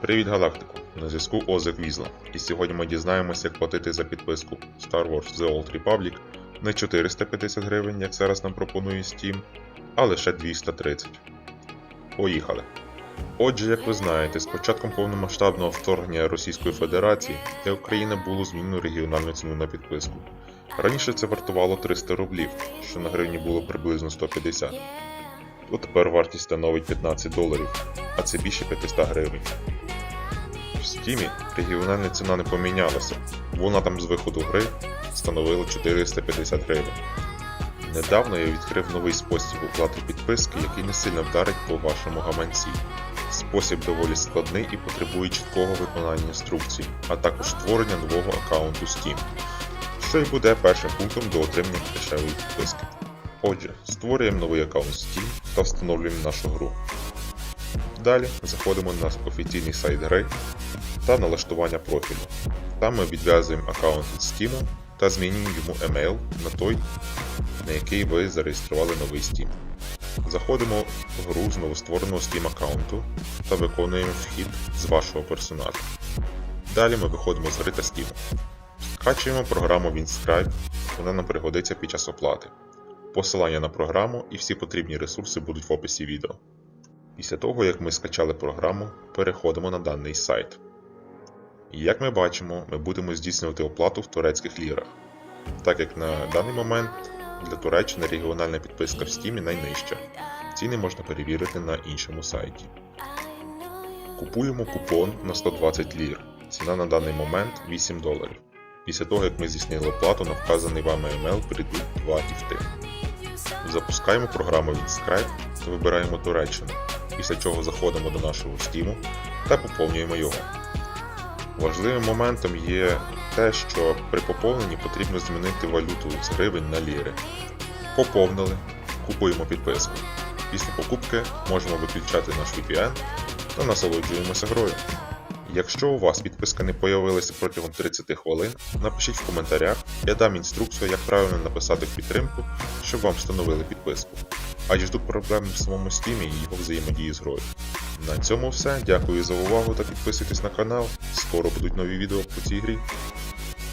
Привіт, галактику! На зв'язку Озик Візла. І сьогодні ми дізнаємося, як платити за підписку Star Wars The Old Republic не 450 гривень, як зараз нам пропонує Steam, а лише 230. Поїхали! Отже, як ви знаєте, з початком повномасштабного вторгнення Російської Федерації для України було змінено регіональну ціну на підписку. Раніше це вартувало 300 рублів, що на гривні було приблизно 150. То тепер вартість становить 15 доларів, а це більше 500 гривень. В Steam регіональна ціна не помінялася, вона там з виходу гри становила 450 гривень. Недавно я відкрив новий спосіб оплати підписки, який не сильно вдарить по вашому гаманці. Спосіб доволі складний і потребує чіткого виконання інструкцій, а також створення нового аккаунту Steam, що й буде першим пунктом до отримання дешевої підписки. Отже, створюємо новий аккаунт Steam та встановлюємо нашу гру. Далі заходимо на офіційний сайт гри та налаштування профілю. Там ми відв'язуємо аккаунт від Steam та змінюємо йому емейл на той, на який ви зареєстрували новий Steam. Заходимо в гру з новоствореного Steam аккаунту та виконуємо вхід з вашого персонажа. Далі ми виходимо з гри та Steam. Скачуємо програму Winscribe, вона нам пригодиться під час оплати. Посилання на програму і всі потрібні ресурси будуть в описі відео. Після того, як ми скачали програму, переходимо на даний сайт. І як ми бачимо, ми будемо здійснювати оплату в турецьких лірах, так як на даний момент для Туреччини регіональна підписка в Steam найнижча. Ціни можна перевірити на іншому сайті. Купуємо купон на 120 лір. Ціна на даний момент 8 доларів. Після того, як ми здійснили оплату на вказаний вами email, прийдуть 2 ІФТи. Запускаємо програму Winscribe та вибираємо Туреччину, після чого заходимо до нашого Steam та поповнюємо його. Важливим моментом є те, що при поповненні потрібно змінити валюту з гривень на ліри. Поповнили, купуємо підписку. Після покупки можемо виключати наш VPN та насолоджуємося грою. Якщо у вас підписка не появилася протягом 30 хвилин, напишіть в коментарях, я дам інструкцію, як правильно написати підтримку, щоб вам встановили підписку. Адже тут проблеми в самому стімі і його взаємодії з грою. На цьому все. Дякую за увагу та підписуйтесь на канал. Скоро будуть нові відео по цій грі.